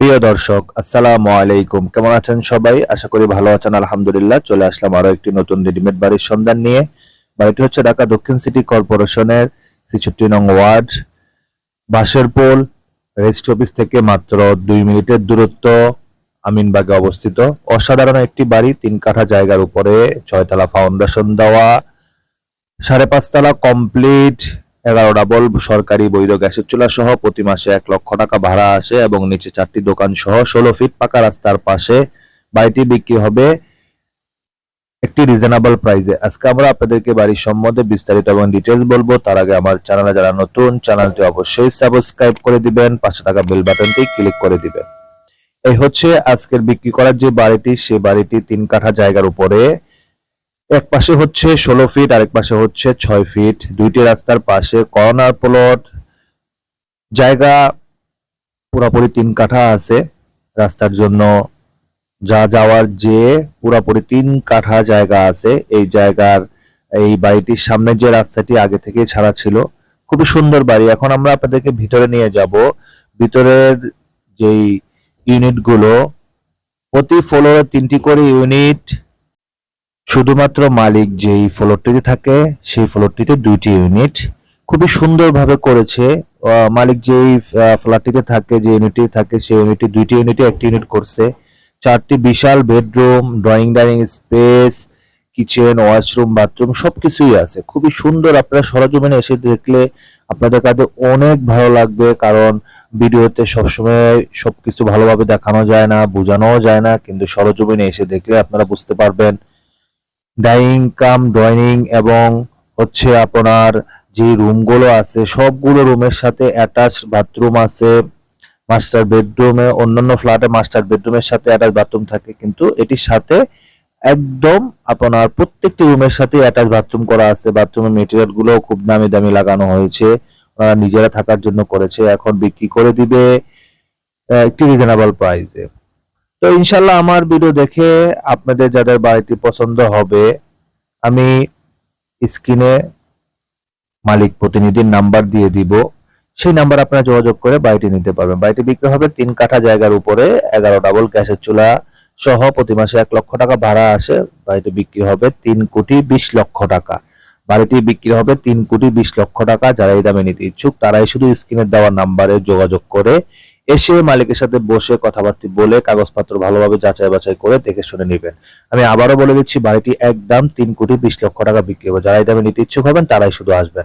প্রিয় দর্শক, আসসালামু আলাইকুম। কেমন আছেন সবাই? আশা করি ভালো আছেন, আলহামদুলিল্লাহ। চলে আসলাম আরও একটি নতুন রেডিমেড বাড়ির সন্ধান নিয়ে। বাড়িটি হচ্ছে ঢাকা দক্ষিণ সিটি কর্পোরেশনের ছেষট্টি নং ওয়ার্ড, বাঁশের পোল, রেজিস্ট্রি অফিস থেকে মাত্র দুই মিনিটের দূরত্ব আমিনবাগে অবস্থিত। অসাধারণ একটি বাড়ি, তিন কাঠা জায়গার উপরে ছয়তলা ফাউন্ডেশন দেওয়া, সাড়ে পাঁচতলা কমপ্লিট এগারো ডাবল সরকারি বৈধ গ্যাসের চুলা সহ প্রতি মাসে এক লক্ষ টাকা ভাড়া আসে এবং নিচে চারটি দোকান সহ ষোলো ফিট পাকা রাস্তার পাশে বাড়িটি বিক্রি হবে একটি রিজনেবল প্রাইসে আজকে আমরা আপনাদেরকে বাড়ির সম্বন্ধে বিস্তারিত এবং ডিটেলস বলব। তার আগে আমার চ্যানেলে যারা নতুন চ্যানেলটি অবশ্যই সাবস্ক্রাইব করে দিবেন, পাশে থাকা বেল বাটনটি ক্লিক করে দিবেন। এই হচ্ছে আজকের বিক্রি করার যে বাড়িটি, সে বাড়িটি তিন কাঠা জায়গার উপরে এক পাশে হচ্ছে ষোলো ফিট আরেক পাশে হচ্ছে ছয় ফিট দুইটি রাস্তার পাশে কর্নার প্লট জায়গা পুরোপুরি তিন কাঠা আছে। রাস্তার জন্য যা যাওয়ার যে পুরোপুরি তিন কাঠা জায়গা আছে। এই জায়গার এই বাড়িটির সামনে যে রাস্তাটি আগে থেকে ছাড়া ছিল, খুবই সুন্দর বাড়ি। এখন আমরা আপনাদেরকে ভিতরে নিয়ে যাব। ভিতরের যেই ইউনিটগুলো প্রতি ফ্লোরে তিনটি করে ইউনিট শুধুমাত্র মালিক যেই ফ্লোরটিতে থাকে, সেই ফ্লোরটিতে দুইটি ইউনিট খুবই সুন্দরভাবে করেছে। মালিক যেই ফ্ল্যাটটিতে থাকে, যে ইউনিটটি থাকে, সেই ইউনিটে দুইটি ইউনিটে একটি ইউনিট করছে। চারটি বিশাল bedroom drawing dining space kitchen washroom bathroom সবকিছুই আছে। খুবই সুন্দর, আপনারা সরজমিনে এসে দেখলে আপনাদের কাছে অনেক ভালো লাগবে, কারণ ভিডিওতে সবসময় সবকিছু ভালোভাবে দেখানো যায় না, বোঝানোও যায় না, কিন্তু সরজমিনে এসে দেখলে আপনারা বুঝতে পারবেন ডাইনিং কাম ডাইনিং এবং হচ্ছে আপনার যে রুমগুলো আছে, সবগুলো রুমের সাথে অ্যাটাচ বাথরুম আছে মাস্টার বেডরুমে অন্যান্য ফ্ল্যাটে মাস্টার বেডরুমের সাথে অ্যাটাচ বাথরুম থাকে, কিন্তু এটির সাথে একদম আপনার প্রত্যেকটি রুমের সাথে অ্যাটাচ বাথরুম করা আছে। বাথরুমের মেটেরিয়ালগুলো খুব দামি দামি লাগানো হয়েছে নিজেরা থাকার জন্য করেছে, এখন বিক্রি করে দিবে একটি রিজনেবল প্রাইসে তো ইনশাল্লাহ আমার ভিডিও দেখে আপনাদের যাদের বাড়িটি পছন্দ হবে, আমি স্ক্রিনে মালিক প্রতিনিধির নাম্বার দিয়ে দিব। সেই নাম্বার আপনারা যোগাযোগ করে বাড়িটি নিতে পারবেন। বাড়িটি বিক্রি হবে তিন কাঠা জায়গার উপরে, এগারো ডাবল গ্যাসের চুলা সহ প্রতি মাসে এক লক্ষ টাকা ভাড়া আসে। বাড়িটি বিক্রি হবে তিন কোটি বিশ লক্ষ টাকা। বাড়িটি বিক্রি হবে তিন কোটি বিশ লক্ষ টাকা যারা এই দামে নিতে ইচ্ছুক, তারাই শুধু স্ক্রিনে দেওয়া নাম্বারে যোগাযোগ করে এসে মালিকের সাথে বসে কথাবার্তা বলে কাগজপত্র ভালোভাবে যাচাই বাছাই করে দেখে শুনে নেবেন। আমি আবারও বলে দিচ্ছি, বাড়িটি একদম তিন কোটি বিশ লক্ষ টাকা বিক্রি হবে। যারা এটা নিতে ইচ্ছুক হবেন, তারাই শুধু আসবেন।